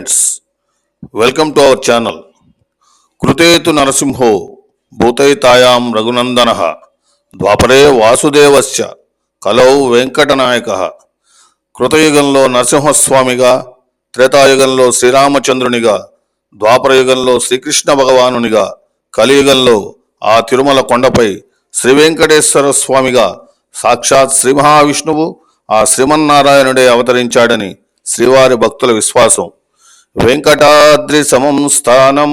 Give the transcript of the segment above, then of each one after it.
Friends welcome to our channel. కృతేతు నరసింహో భూతైతాయాం రఘునందన ద్వాపరే వాసుదేవశ్చ కలౌ వెంకటనాయక. కృతయుగంలో నరసింహస్వామిగా త్రేతాయుగంలో శ్రీరామచంద్రునిగా ద్వాపరయుగంలో శ్రీకృష్ణ భగవానునిగా కలియుగంలో ఆ తిరుమల కొండపై శ్రీ వెంకటేశ్వర స్వామిగా సాక్షాత్ శ్రీ మహావిష్ణువు ఆ శ్రీమన్నారాయణుడే అవతరించాడని శ్రీవారి భక్తుల విశ్వాసం. వెంకటాద్రి సమం స్థానం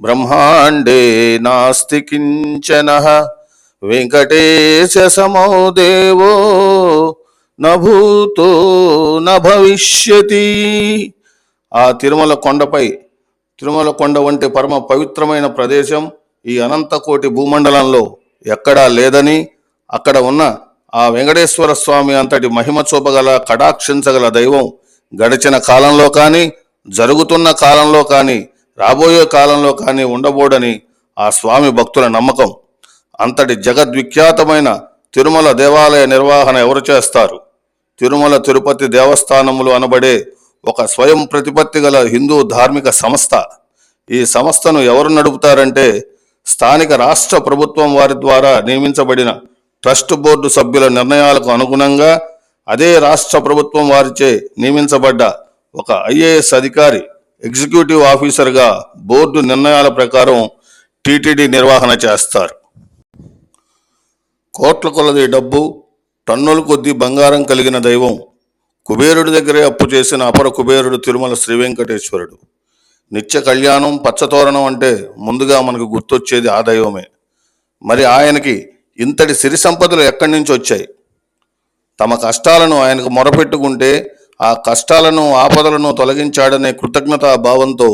బ్రహ్మాండే నాస్తి కించన. వెంకటేశ సమో దేవో నభూతో నభవిష్యతి ఆ తిరుమల కొండపై తిరుమల కొండ వంటి పరమ పవిత్రమైన ప్రదేశం ఈ అనంతకోటి భూమండలంలో ఎక్కడా లేదని అక్కడ ఉన్న ఆ వెంకటేశ్వర స్వామి అంతటి మహిమ చూపగల కటాక్షించగల దైవం గడిచిన కాలంలో కానీ జరుగుతున్న కాలంలో కానీ రాబోయే కాలంలో కానీ ఉండబోడని ఆ స్వామి భక్తుల నమ్మకం. అంతటి జగద్విఖ్యాతమైన తిరుమల దేవాలయ నిర్వహణ ఎవరు చేస్తారు? తిరుమల తిరుపతి దేవస్థానములు అనబడే ఒక స్వయం ప్రతిపత్తి గల హిందూ ధార్మిక సంస్థ. ఈ సంస్థను ఎవరు నడుపుతారంటే స్థానిక రాష్ట్ర ప్రభుత్వం వారి ద్వారా నియమించబడిన ట్రస్ట్ బోర్డు సభ్యుల నిర్ణయాలకు అనుగుణంగా అదే రాష్ట్ర ప్రభుత్వం వారిచే నియమించబడ్డ ఒక ఐఏఎస్ అధికారి ఎగ్జిక్యూటివ్ ఆఫీసర్గా బోర్డు నిర్ణయాల ప్రకారం టీటీడీ నిర్వహణ చేస్తారు. కోట్ల కొలది డబ్బు టన్నుల కొద్దీ బంగారం కలిగిన దైవం కుబేరుడి దగ్గరే అప్పు చేసిన అపర కుబేరుడు తిరుమల శ్రీ వెంకటేశ్వరుడు నిత్య కళ్యాణం పచ్చతోరణం అంటే ముందుగా మనకు గుర్తొచ్చేది ఆ దైవమే. మరి ఆయనకి ఇంతటి సిరి సంపదలు ఎక్కడి నుంచి వచ్చాయి? తమ కష్టాలను ఆయనకు మొరపెట్టుకుంటే ఆ కష్టాలను ఆపదలను తొలగించాడనే కృతజ్ఞతా భావంతో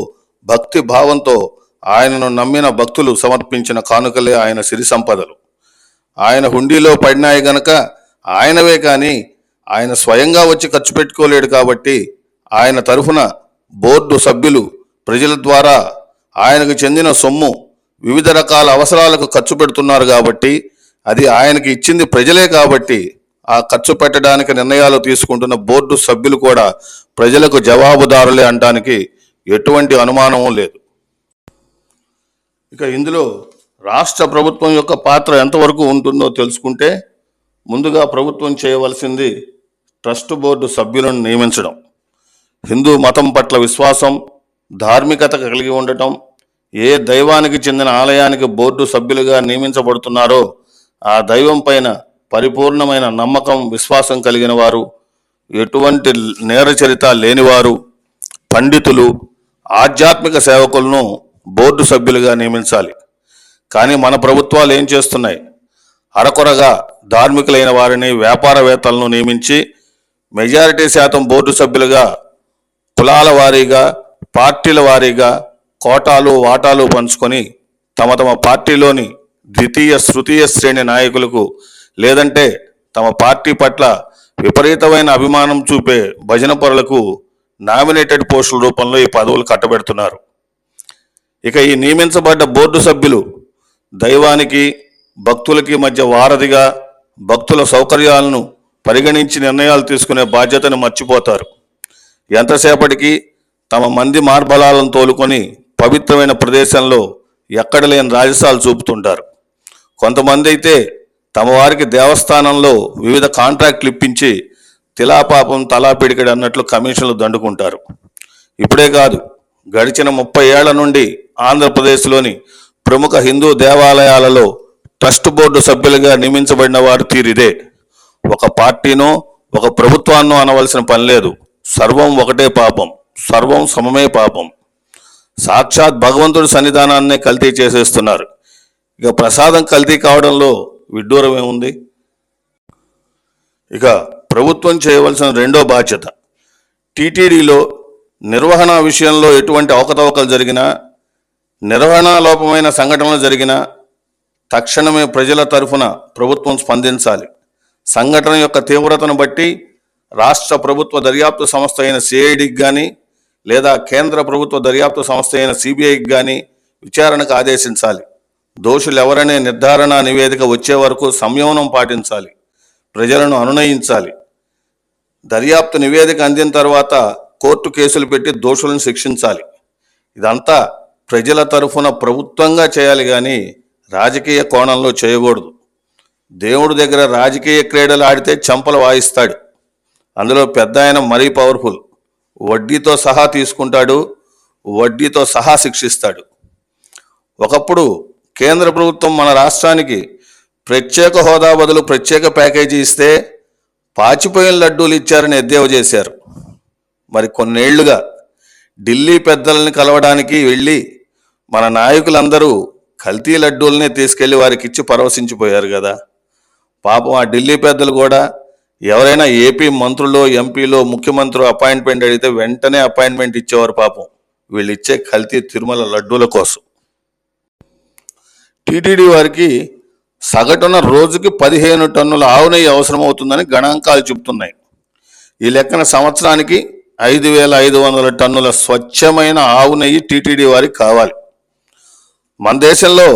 భక్తి భావంతో ఆయనను నమ్మిన భక్తులు సమర్పించిన కానుకలే ఆయన సిరి సంపదలు. ఆయన హుండీలో పడినాయి గనక ఆయనవే కానీ ఆయన స్వయంగా వచ్చి ఖర్చు పెట్టుకోలేడు కాబట్టి ఆయన తరఫున బోర్డు సభ్యులు ప్రజల ద్వారా ఆయనకు చెందిన సొమ్ము వివిధ రకాల అవసరాలకు ఖర్చు పెడుతున్నారు కాబట్టి అది ఆయనకి ఇచ్చింది ప్రజలే కాబట్టి ఆ ఖర్చు పెట్టడానికి నిర్ణయాలు తీసుకుంటున్న బోర్డు సభ్యులు కూడా ప్రజలకు జవాబుదారులే అనడానికి ఎటువంటి అనుమానం లేదు. ఇక ఇందులో రాష్ట్ర ప్రభుత్వం యొక్క పాత్ర ఎంతవరకు ఉంటుందో తెలుసుకుంటే ముందుగా ప్రభుత్వం చేయవలసింది ట్రస్ట్ బోర్డు సభ్యులను నియమించడం. హిందూ మతం పట్ల విశ్వాసం ధార్మికత కలిగి ఉండటం ఏ దైవానికి చెందిన ఆలయానికి బోర్డు సభ్యులుగా నియమించబడుతున్నారో ఆ దైవం పైన పరిపూర్ణమైన నమ్మకం విశ్వాసం కలిగిన వారు ఎటువంటి నేరచరిత లేనివారు పండితులు ఆధ్యాత్మిక సేవకులను బోర్డు సభ్యులుగా నియమించాలి. కానీ మన ప్రభుత్వాలు ఏం చేస్తున్నాయి? అరకొరగా ధార్మికులైన వారిని వ్యాపారవేత్తలను నియమించి మెజారిటీ శాతం బోర్డు సభ్యులుగా కులాల వారీగా పార్టీల వారీగా కోటాలు వాటాలు పంచుకొని తమ తమ పార్టీలోని ద్వితీయ తృతీయ శ్రేణి నాయకులకు లేదంటే తమ పార్టీ పట్ల విపరీతమైన అభిమానం చూపే భజన పరులకు నామినేటెడ్ పోస్టుల రూపంలో ఈ పదవులు కట్టబెడుతున్నారు. ఇక ఈ నియమించబడ్డ బోర్డు సభ్యులు దైవానికి భక్తులకి మధ్య వారధిగా భక్తుల సౌకర్యాలను పరిగణించి నిర్ణయాలు తీసుకునే బాధ్యతను మర్చిపోతారు. ఎంతసేపటికి తమ మంది మార్బలాలను తోలుకొని పవిత్రమైన ప్రదేశంలో ఎక్కడ లేని రాజసాలు చూపుతుంటారు. కొంతమంది అయితే తమ వారికి దేవస్థానంలో వివిధ కాంట్రాక్ట్లు ఇప్పించి తిలాపాపం తలాపిడికడి అన్నట్లు కమిషన్లు దండుకుంటారు. ఇప్పుడే కాదు గడిచిన ముప్పై ఏళ్ళ నుండి ఆంధ్రప్రదేశ్లోని ప్రముఖ హిందూ దేవాలయాలలో ట్రస్ట్ బోర్డు సభ్యులుగా నియమించబడిన వారు తీరిదే. ఒక పార్టీనో ఒక ప్రభుత్వాన్నో అనవలసిన పని లేదు. సర్వం ఒకటే పాపం సర్వం సమమే పాపం. సాక్షాత్ భగవంతుడి సన్నిధానాన్నే కల్తీ చేసేస్తున్నారు. ఇక ప్రసాదం కల్తీ కావడంలో విడ్డూరం ఏముంది ఇక ప్రభుత్వం చేయవలసిన రెండో బాధ్యత. టీటీడీలో నిర్వహణ విషయంలో ఎటువంటి అవకతవకలు జరిగినా నిర్వహణ లోపమైన సంఘటనలు జరిగినా తక్షణమే ప్రజల తరఫున ప్రభుత్వం స్పందించాలి. సంఘటన యొక్క తీవ్రతను బట్టి రాష్ట్ర ప్రభుత్వ దర్యాప్తు సంస్థ అయిన సిఐడికి కానీ లేదా కేంద్ర ప్రభుత్వ దర్యాప్తు సంస్థ అయిన సిబిఐకి కానీ విచారణకు ఆదేశించాలి. దోషులు ఎవరనే నిర్ధారణ నివేదిక వచ్చే వరకు సంయమనం పాటించాలి. ప్రజలను అనునయించాలి. దర్యాప్తు నివేదిక అందిన తర్వాత కోర్టు కేసులు పెట్టి దోషులను శిక్షించాలి. ఇదంతా ప్రజల తరఫున ప్రభుత్వంగా చేయాలి కానీ రాజకీయ కోణంలో చేయకూడదు. దేవుడి దగ్గర రాజకీయ క్రీడలు ఆడితే చంపలు వాయిస్తాడు. అందులో పెద్ద ఆయన మరీ పవర్ఫుల్. వడ్డీతో సహా తీసుకుంటాడు వడ్డీతో సహా శిక్షిస్తాడు. ఒకప్పుడు కేంద్ర ప్రభుత్వం మన రాష్ట్రానికి ప్రత్యేక హోదా బదులు ప్రత్యేక ప్యాకేజీ ఇస్తే పాచిపోయిన లడ్డూలు ఇచ్చారని ఎద్దేవా చేశారు. మరి కొన్నేళ్ళుగా ఢిల్లీ పెద్దలని కలవడానికి వెళ్ళి మన నాయకులందరూ కల్తీ లడ్డూలనే తీసుకెళ్ళి వారికి ఇచ్చి పరవశించిపోయారు కదా. పాపం ఆ ఢిల్లీ పెద్దలు కూడా ఎవరైనా ఏపీ మంత్రులు ఎంపీలో ముఖ్యమంత్రి అపాయింట్మెంట్ అడిగితే వెంటనే అపాయింట్మెంట్ ఇచ్చేవారు పాపం. వీళ్ళు ఇచ్చే కల్తీ తిరుమల లడ్డూల కోసం. టీటీడీ వారికి సగటున రోజుకి పదిహేను టన్నుల ఆవు నెయ్యి అవసరమవుతుందని గణాంకాలు చెబుతున్నాయి. ఈ లెక్కన సంవత్సరానికి ఐదు వేల ఐదు వందల టన్నుల స్వచ్ఛమైన ఆవు నెయ్యి టీటీడీ వారికి కావాలి. మన దేశంలో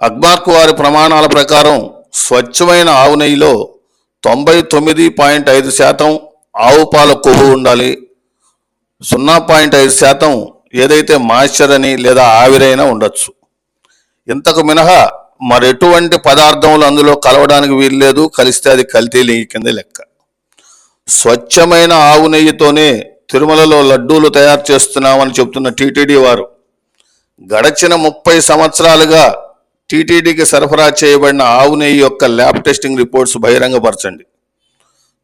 అగ్మార్క్ వారి ప్రమాణాల ప్రకారం స్వచ్ఛమైన ఆవు నెయ్యిలో తొంభై తొమ్మిది పాయింట్ ఐదు శాతం ఆవు పాల కొవ్వు ఉండాలి. సున్నా పాయింట్ ఐదు శాతం ఏదైతే మాయిశ్చర్ అని లేదా ఆవిరైనా ఉండొచ్చు. ఇంతకు మినహా మరెటువంటి పదార్థములు అందులో కలవడానికి వీల్లేదు కలిస్తే అది కల్తీ నెయ్యి కింద లెక్క. స్వచ్ఛమైన ఆవు నెయ్యితోనే తిరుమలలో లడ్డూలు తయారు చేస్తున్నామని చెబుతున్న టీటీడీ వారు గడచిన ముప్పై సంవత్సరాలుగా టీటీడీకి సరఫరా చేయబడిన ఆవు నెయ్యి యొక్క ల్యాబ్ టెస్టింగ్ రిపోర్ట్స్ బహిరంగపరచండి.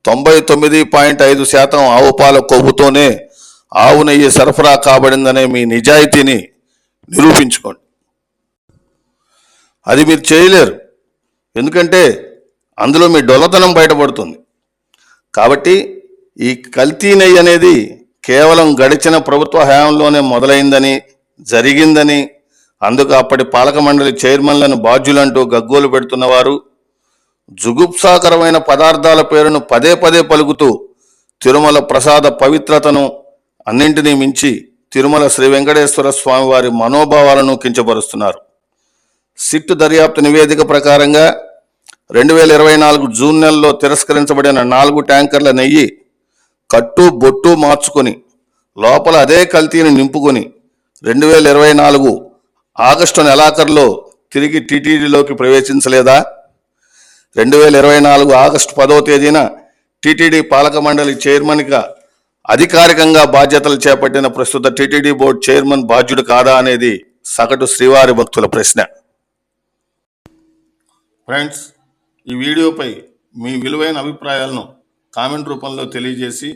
తొంభై తొమ్మిది పాయింట్ ఐదు శాతం ఆవు పాల కొవ్వుతోనే ఆవు నెయ్యి సరఫరా కాబడిందనే మీ నిజాయితీని నిరూపించుకోండి. అది మీరు చేయలేరు. ఎందుకంటే అందులో మీ డొల్లతనం బయటపడుతుంది. కాబట్టి ఈ కల్తీ నెయ్యి అనేది కేవలం గడిచిన ప్రభుత్వ హయాంలోనే మొదలైందని జరిగిందని అందుకు అప్పటి పాలక మండలి చైర్మన్లను బాధ్యులంటూ గగ్గోలు పెడుతున్నవారు జుగుప్సాకరమైన పదార్థాల పేరును పదే పదే పలుకుతూ తిరుమల ప్రసాద పవిత్రతను అన్నింటినీ మించి తిరుమల శ్రీ వెంకటేశ్వర స్వామి వారి మనోభావాలను కించపరుస్తున్నారు. సిట్ దర్యాప్తు నివేదిక ప్రకారంగా రెండు వేల ఇరవై నాలుగు జూన్ నెలలో తిరస్కరించబడిన నాలుగు ట్యాంకర్ల నెయ్యి కట్టు బొట్టు మార్చుకొని లోపల అదే కల్తీని నింపుకొని రెండు వేల ఇరవై నాలుగు ఆగస్టు నెలాఖరులో తిరిగి టీటీడీలోకి ప్రవేశించలేదా? రెండు వేల ఇరవై నాలుగు ఆగస్టు పదో తేదీన టీటీడీ పాలక మండలి చైర్మన్గా అధికారికంగా బాధ్యతలు చేపట్టిన ప్రస్తుత టీటీడీ బోర్డు చైర్మన్ బాధ్యుడు కాదా అనేది సగటు శ్రీవారి భక్తుల ప్రశ్న. ఫ్రెండ్స్ ఈ వీడియోపై మీ విలువైన అభిప్రాయాలను కామెంట్ రూపంలో తెలియజేసి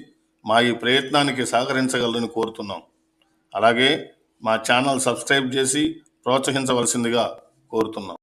మా ఈ ప్రయత్నానికి సహకరించగలరని కోరుతున్నాం. అలాగే మా ఛానల్ సబ్స్క్రైబ్ చేసి ప్రోత్సహించవలసిందిగా కోరుతున్నాం.